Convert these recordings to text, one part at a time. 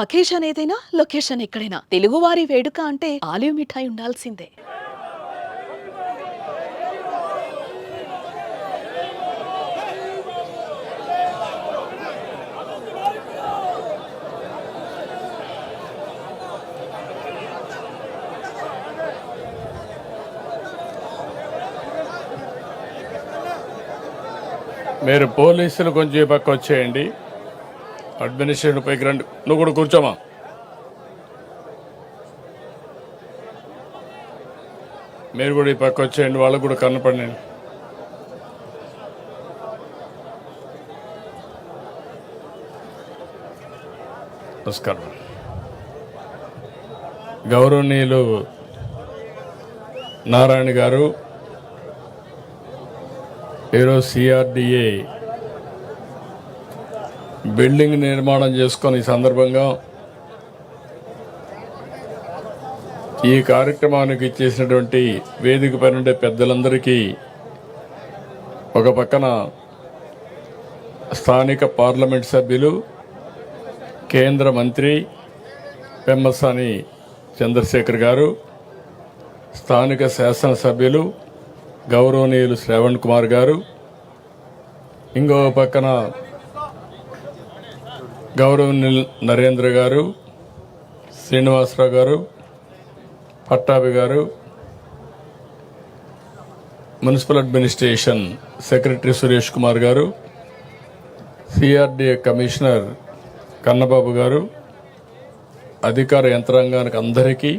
Occasion ఏదైనా location ఎక్కడైనా. తెలుగువారి వేడుక అంటే ఆలివ్ మిఠాయి ఉండాల్సిందే. మీరు పోలీసులు కొంచెం పక్క వచ్చేయండి. అడ్మినిస్ట్రేషన్ పైకి రండి. నువ్వు కూడా కూర్చోమా? మీరు కూడా ఈ పక్క వచ్చేయండి వాళ్ళకు కూడా కనపడండి నమస్కారం. గౌరవనీయులు నారాయణ గారు ఈరోజు సిఆర్డిఏ బిల్డింగ్ నిర్మాణం చేసుకొని ఈ సందర్భంగా ఈ కార్యక్రమానికి ఇచ్చేసినటువంటి వేదిక పైన ఉండే పెద్దలందరికీ ఒక పక్కన స్థానిక పార్లమెంట్ సభ్యులు కేంద్ర మంత్రి పెమ్మసాని చంద్రశేఖర్ గారు స్థానిక శాసనసభ్యులు గౌరవనీయులు శ్రవణ్ కుమార్ గారు ఇంకో పక్కన గౌరవనీయులు నరేంద్ర గారు శ్రీనివాసరావు గారు పట్టాభి గారు municipal administration secretary Suresh Kumar గారు సిఆర్డీఏ కమిషనర్ కన్నబాబు గారు అధికార యంత్రాంగానికి అందరికీ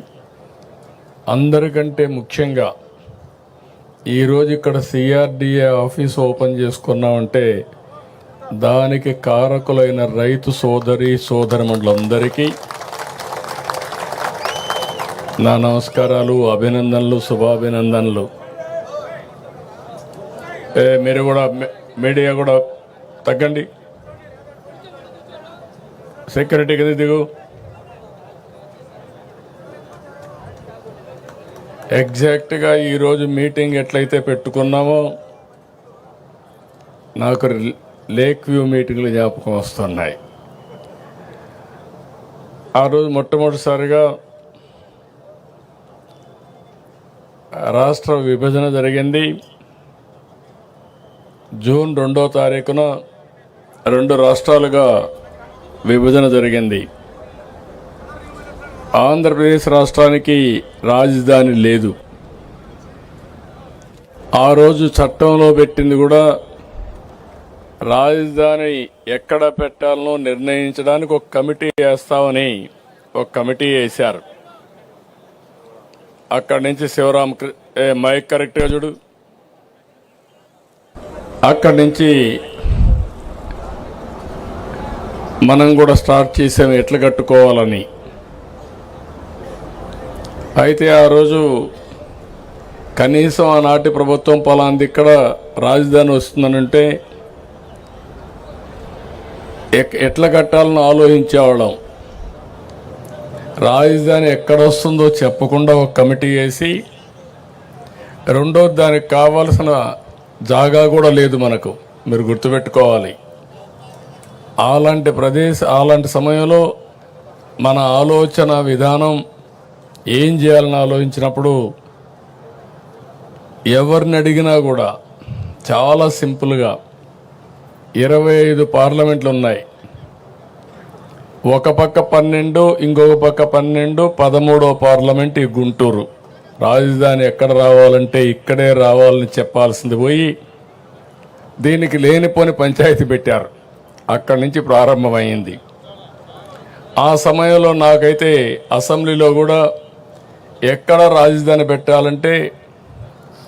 అందరికంటే ముఖ్యంగా ఈరోజు ఇక్కడ సిఆర్డిఏ ఆఫీస్ ఓపెన్ చేసుకున్నామంటే దానికి కారకులైన రైతు సోదరి సోదరములందరికీ నా నమస్కారాలు అభినందనలు శుభాభినందనలు. మీరు కూడా మీడియా కూడా తగ్గండి. సెక్యూరిటీ కింద దిగు. ఎగ్జాక్ట్గా ఈరోజు మీటింగ్ ఎట్లయితే పెట్టుకున్నామో నాకు లేక్ వ్యూ మీటింగ్లు జ్ఞాపకం వస్తున్నాయి. ఆ రోజు మొట్టమొదటిసారిగా రాష్ట్ర విభజన జరిగింది. జూన్ రెండో తారీఖున రెండు రాష్ట్రాలుగా విభజన జరిగింది. ఆంధ్రప్రదేశ్ రాష్ట్రానికి రాజధాని లేదు. ఆ రోజు చట్టంలో పెట్టింది కూడా రాజధాని ఎక్కడ పెట్టాలనో నిర్ణయించడానికి ఒక కమిటీ వేస్తామని ఒక కమిటీ వేశారు. అక్కడి నుంచి శివరామ్ కృ- మైక్ కరెక్ట్గా చూడు. అక్కడి నుంచి మనం కూడా స్టార్ట్ చేసాం ఎట్లా కట్టుకోవాలని. అయితే ఆ రోజు కనీసం ఆనాటి ప్రభుత్వం పలాంది ఇక్కడ రాజధాని వస్తుందనంటే ఎట్లా కట్టాలని ఆలోచించేవాళ్ళం. రాజధాని ఎక్కడ వస్తుందో చెప్పకుండా ఒక కమిటీ వేసి రెండో దానికి కావాల్సిన జాగా కూడా లేదు మనకు. మీరు గుర్తుపెట్టుకోవాలి. అలాంటి ప్రదేశ అలాంటి సమయంలో మన ఆలోచన విధానం ఏం చేయాలని ఆలోచించినప్పుడు ఎవరిని అడిగినా కూడా చాలా సింపుల్గా ఇరవై ఐదు పార్లమెంట్లు ఉన్నాయి ఒక పక్క పన్నెండు ఇంకొక పక్క పన్నెండు పదమూడో పార్లమెంట్ ఈ గుంటూరు. రాజధాని ఎక్కడ రావాలంటే ఇక్కడే రావాలని చెప్పాల్సింది పోయి దీనికి లేనిపోని పంచాయతీ పెట్టారు. అక్కడి నుంచి ప్రారంభమైంది. ఆ సమయంలో నాకైతే అసెంబ్లీలో కూడా ఎక్కడ రాజధాని పెట్టాలంటే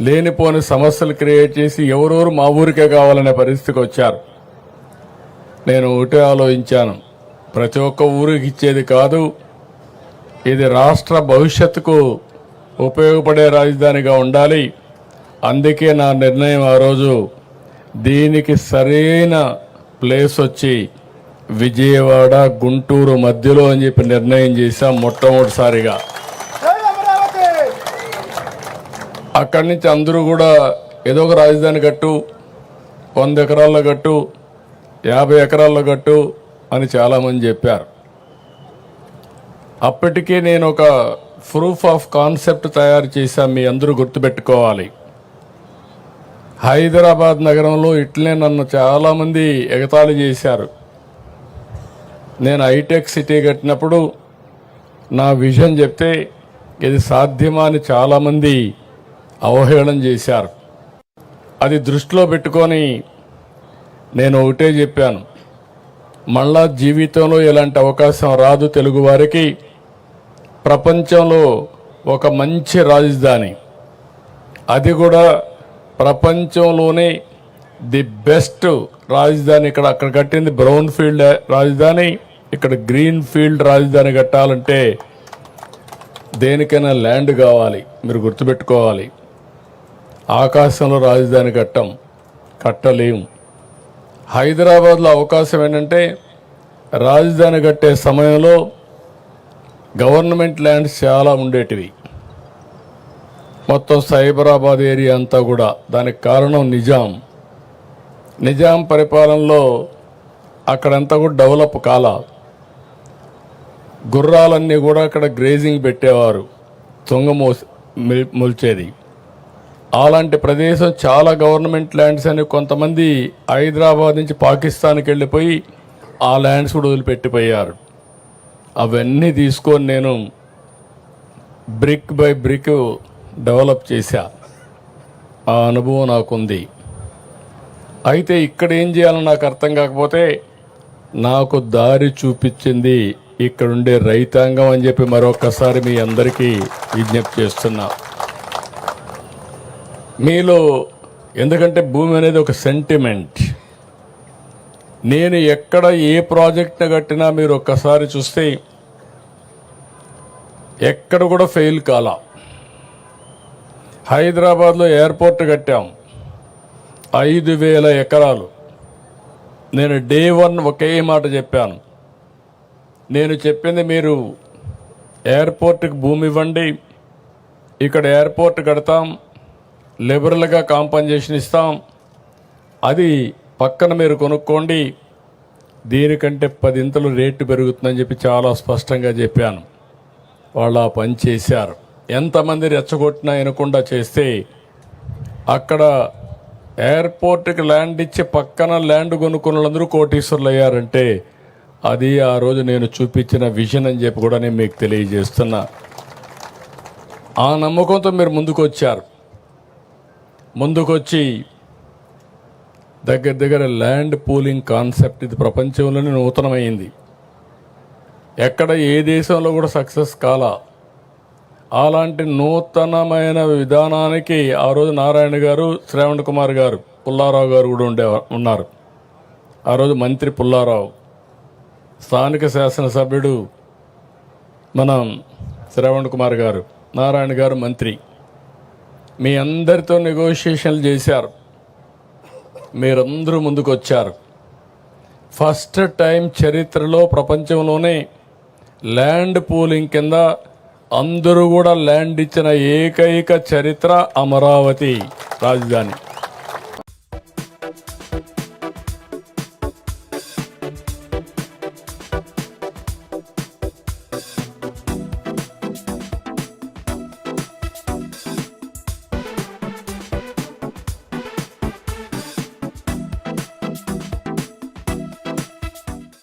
లేనిపోని సమస్యలు క్రియేట్ చేసి ఎవరెవరు మా ఊరికే కావాలనే పరిస్థితికి వచ్చారు. నేను ఒకటే ఆలోచించాను. ప్రతి ఒక్క ఊరికి ఇచ్చేది కాదు. ఇది రాష్ట్ర భవిష్యత్తుకు ఉపయోగపడే రాజధానిగా ఉండాలి. అందుకే నా నిర్ణయం ఆ రోజు దీనికి సరైన ప్లేస్ వచ్చి విజయవాడ గుంటూరు మధ్యలో అని చెప్పి నిర్ణయం చేశాం మొట్టమొదటిసారిగా. అక్కడి నుంచి అందరూ కూడా ఏదో ఒక రాజధాని కట్టు వంద ఎకరాల్లో కట్టు యాభై ఎకరాల్లో కట్టు అని చాలామంది చెప్పారు. అప్పటికే నేను ఒక ప్రూఫ్ ఆఫ్ కాన్సెప్ట్ తయారు చేశాను మీ అందరూ గుర్తుపెట్టుకోవాలి. హైదరాబాద్ నగరంలో ఇట్లే నన్ను చాలామంది ఎగతాళి చేశారు. నేను హైటెక్ సిటీ కట్టినప్పుడు నా విజన్ చెప్తే ఇది సాధ్యమా అని చాలామంది అవహేళన చేశారు. అది దృష్టిలో పెట్టుకొని నేను ఒకటే చెప్పాను. మళ్ళా జీవితంలో ఇలాంటి అవకాశం రాదు తెలుగు వారికి. ప్రపంచంలో ఒక మంచి రాజధాని. అది కూడా ప్రపంచంలోనే ది బెస్ట్ రాజధాని. ఇక్కడ అక్కడ కట్టింది బ్రౌన్ ఫీల్డ్ రాజధాని. ఇక్కడ గ్రీన్ ఫీల్డ్ రాజధాని కట్టాలంటే దేనికైనా ల్యాండ్ కావాలి. మీరు గుర్తుపెట్టుకోవాలి. ఆకాశంలో రాజధాని కట్టం. కట్టలేము. హైదరాబాద్లో అవకాశం ఏంటంటే రాజధాని కట్టే సమయంలో గవర్నమెంట్ ల్యాండ్స్ చాలా ఉండేటివి. మొత్తం సైబరాబాద్ ఏరియా అంతా కూడా దానికి కారణం నిజాం. నిజాం పరిపాలనలో అక్కడంతా కూడా డెవలప్ కాల. గుర్రాలన్నీ కూడా అక్కడ గ్రేజింగ్ పెట్టేవారు. తుంగ మోసి మిల్- మొల్చేది. అలాంటి ప్రదేశం చాలా గవర్నమెంట్ ల్యాండ్స్ అని కొంతమంది హైదరాబాద్ నుంచి పాకిస్తాన్కి వెళ్ళిపోయి ఆ ల్యాండ్స్ కూడా వదిలిపెట్టిపోయారు. అవన్నీ తీసుకొని నేను బ్రిక్ బై బ్రిక్ డెవలప్ చేశా. ఆ అనుభవం నాకుంది. అయితే ఇక్కడ ఏం చేయాలని నాకు అర్థం కాకపోతే నాకు దారి చూపించింది ఇక్కడుండే రైతాంగం అని చెప్పి మరొకసారి మీ అందరికీ విజ్ఞప్తి చేస్తున్నా. మీలో ఎందుకంటే భూమి అనేది ఒక సెంటిమెంట్ నేను ఎక్కడ ఏ ప్రాజెక్ట్ని కట్టినా మీరు ఒక్కసారి చూస్తే ఎక్కడ కూడా ఫెయిల్ కాల. హైదరాబాద్లో ఎయిర్పోర్ట్ కట్టాం. ఐదు వేల ఎకరాలు. నేను డే వన్ ఒకే మాట చెప్పాను. నేను చెప్పింది మీరు ఎయిర్పోర్ట్కి భూమి ఇవ్వండి. ఇక్కడ ఎయిర్పోర్ట్ కడతాం. లిబరల్గా కాంపన్సేషన్ ఇస్తాం. అది పక్కన మీరు కొనుక్కోండి. దీనికంటే పదింతలు రేటు పెరుగుతుందని చెప్పి చాలా స్పష్టంగా చెప్పాను. వాళ్ళు ఆ పని చేశారు. ఎంతమంది రెచ్చగొట్టినా వినకుండా చేస్తే అక్కడ ఎయిర్పోర్ట్కి ల్యాండ్ ఇచ్చి పక్కన ల్యాండ్ కొనుక్కున్న వాళ్ళందరూ కోటీశ్వర్లు అయ్యారంటే అది ఆ రోజు నేను చూపించిన విజన్ అని చెప్పి కూడా నేను మీకు తెలియజేస్తున్నా. ఆ నమ్మకంతో మీరు ముందుకు వచ్చారు ముందుకొచ్చి దగ్గర దగ్గర ల్యాండ్ పూలింగ్ కాన్సెప్ట్ ఇది ప్రపంచంలోనే నూతనమైంది. ఎక్కడ ఏ దేశంలో కూడా సక్సెస్ కాలా. అలాంటి నూతనమైన విధానానికి ఆ రోజు నారాయణ గారు శ్రావణ్ కుమార్ గారు పుల్లారావు గారు కూడా ఉండే ఉన్నారు. ఆ రోజు మంత్రి పుల్లారావు స్థానిక శాసనసభ్యుడు మనం శ్రావణ్ కుమార్ గారు నారాయణ గారు మంత్రి. మీ అందరితో నెగోషియేషన్లు చేశారు. మీరందరూ ముందుకు వచ్చారు ఫస్ట్ టైం చరిత్రలో ప్రపంచంలోనే ల్యాండ్ పూలింగ్ కింద అందరూ కూడా ల్యాండ్ ఇచ్చిన ఏకైక చరిత్ర అమరావతి రాజధాని.